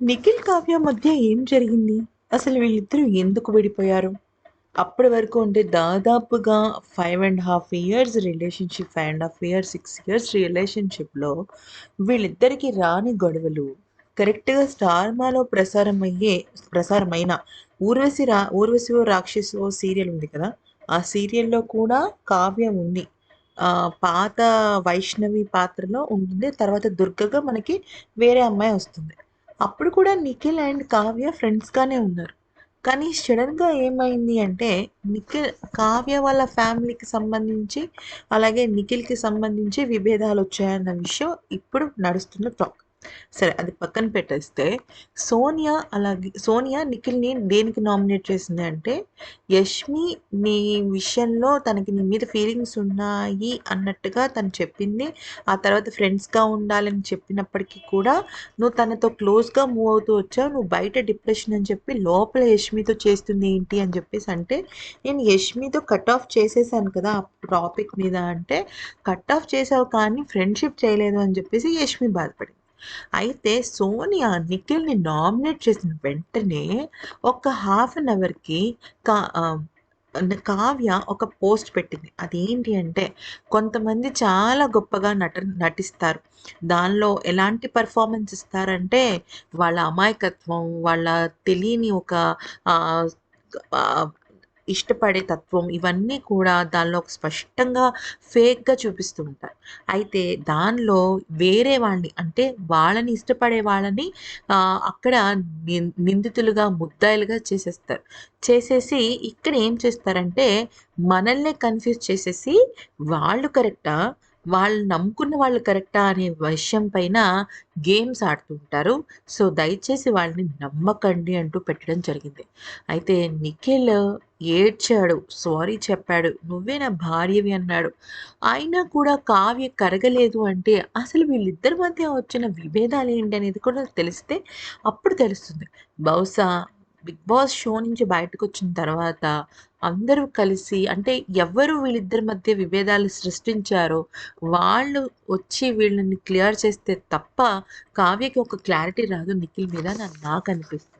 నిఖిల్ కావ్య మధ్య ఏం జరిగింది? అసలు వీళ్ళిద్దరూ ఎందుకు విడిపోయారు? అప్పటి వరకు అంటే దాదాపుగా five and half years relationship five and half years six years రిలేషన్షిప్లో వీళ్ళిద్దరికీ రాని గొడవలు. కరెక్ట్గా స్టార్మాలో ప్రసారం అయ్యే ప్రసారమైన ఊర్వశి రా ఊర్వశి రాక్షసు సీరియల్ ఉంది కదా? ఆ సీరియల్లో కూడా కావ్యం ఉంది. పాత వైష్ణవి పాత్రలో ఉంటుంది. తర్వాత దుర్గగా మనకి వేరే అమ్మాయి వస్తుంది. అప్పుడు కూడా నిఖిల్ అండ్ కావ్య ఫ్రెండ్స్గానే ఉన్నారు. కానీ సడన్గా ఏమైంది అంటే నిఖిల్ కావ్య వాళ్ళ ఫ్యామిలీకి సంబంధించి అలాగే నిఖిల్కి సంబంధించి విభేదాలు వచ్చాయన్న విషయం ఇప్పుడు నడుస్తున్న టాక్ సరే అది పక్కన పెట్టేస్తే సోనియా అలాగే సోనియా నిఖిల్ని దేనికి నామినేట్ చేసింది అంటే యష్మి నీ విషయంలో తనకి నీ మీద ఫీలింగ్స్ ఉన్నాయి అన్నట్టుగా తను చెప్పింది. ఆ తర్వాత ఫ్రెండ్స్గా ఉండాలని చెప్పినప్పటికీ కూడా నువ్వు తనతో క్లోజ్గా మూవ్ అవుతూ వచ్చావు నువ్వు బయట డిప్రెషన్ అని చెప్పి లోపల యష్మితో చేస్తుంది ఏంటి అని చెప్పేసి అంటే నేను యష్మితో కట్ ఆఫ్ చేసేసాను కదా ఆ టాపిక్ మీద అంటే కట్ ఆఫ్ చేసావు కానీ ఫ్రెండ్షిప్ చేయలేదు అని చెప్పేసి యష్మి బాధపడింది. అయితే సోనియా నిఖిల్ని నామినేట్ చేసిన వెంటనే ఒక హాఫ్ అన్ అవర్కి కా కావ్య ఒక పోస్ట్ పెట్టింది. అదేంటి అంటే కొంతమంది చాలా గొప్పగా నట నటిస్తారు. దానిలో ఎలాంటి పర్ఫార్మెన్స్ ఇస్తారంటే వాళ్ళ అమాయకత్వం వాళ్ళ తెలియని ఒక ఇష్టపడే తత్వం ఇవన్నీ కూడా దానిలో ఒక స్పష్టంగా ఫేక్గా చూపిస్తూ ఉంటారు అయితే దానిలో వేరే వాళ్ళని అంటే వాళ్ళని ఇష్టపడే వాళ్ళని అక్కడ నిందితులుగా ముద్దాయిలుగా చేసేస్తారు. చేసేసి ఇక్కడ ఏం చేస్తారంటే మనల్నే కన్ఫ్యూజ్ చేసేసి వాళ్ళు కరెక్టా వాళ్ళు నమ్ముకున్న వాళ్ళు కరెక్టా అనే విషయం పైన గేమ్స్ ఆడుతుంటారు సో దయచేసి వాళ్ళని నమ్మకండి అంటూ పెట్టడం జరిగింది. అయితే నిఖిల్ ఏడ్చాడు సారీ చెప్పాడు నువ్వే నా భార్యవి అన్నాడు. అయినా కూడా కావ్య కరగలేదు అంటే అసలు వీళ్ళిద్దరి మధ్య వచ్చిన విభేదాలు ఏంటి అనేది కూడా తెలిస్తే అప్పుడు తెలుస్తుంది. బహుశా బిగ్ బాస్ షో నుంచి బయటకు వచ్చిన తర్వాత అందరూ కలిసి అంటే ఎవరు వీళ్ళిద్దరి మధ్య విభేదాలు సృష్టించారో వాళ్ళు వచ్చి వీళ్ళని క్లియర్ చేస్తే తప్ప కావ్యకి ఒక క్లారిటీ రాదు నిఖిల్ మీద నాకు అనిపిస్తుంది.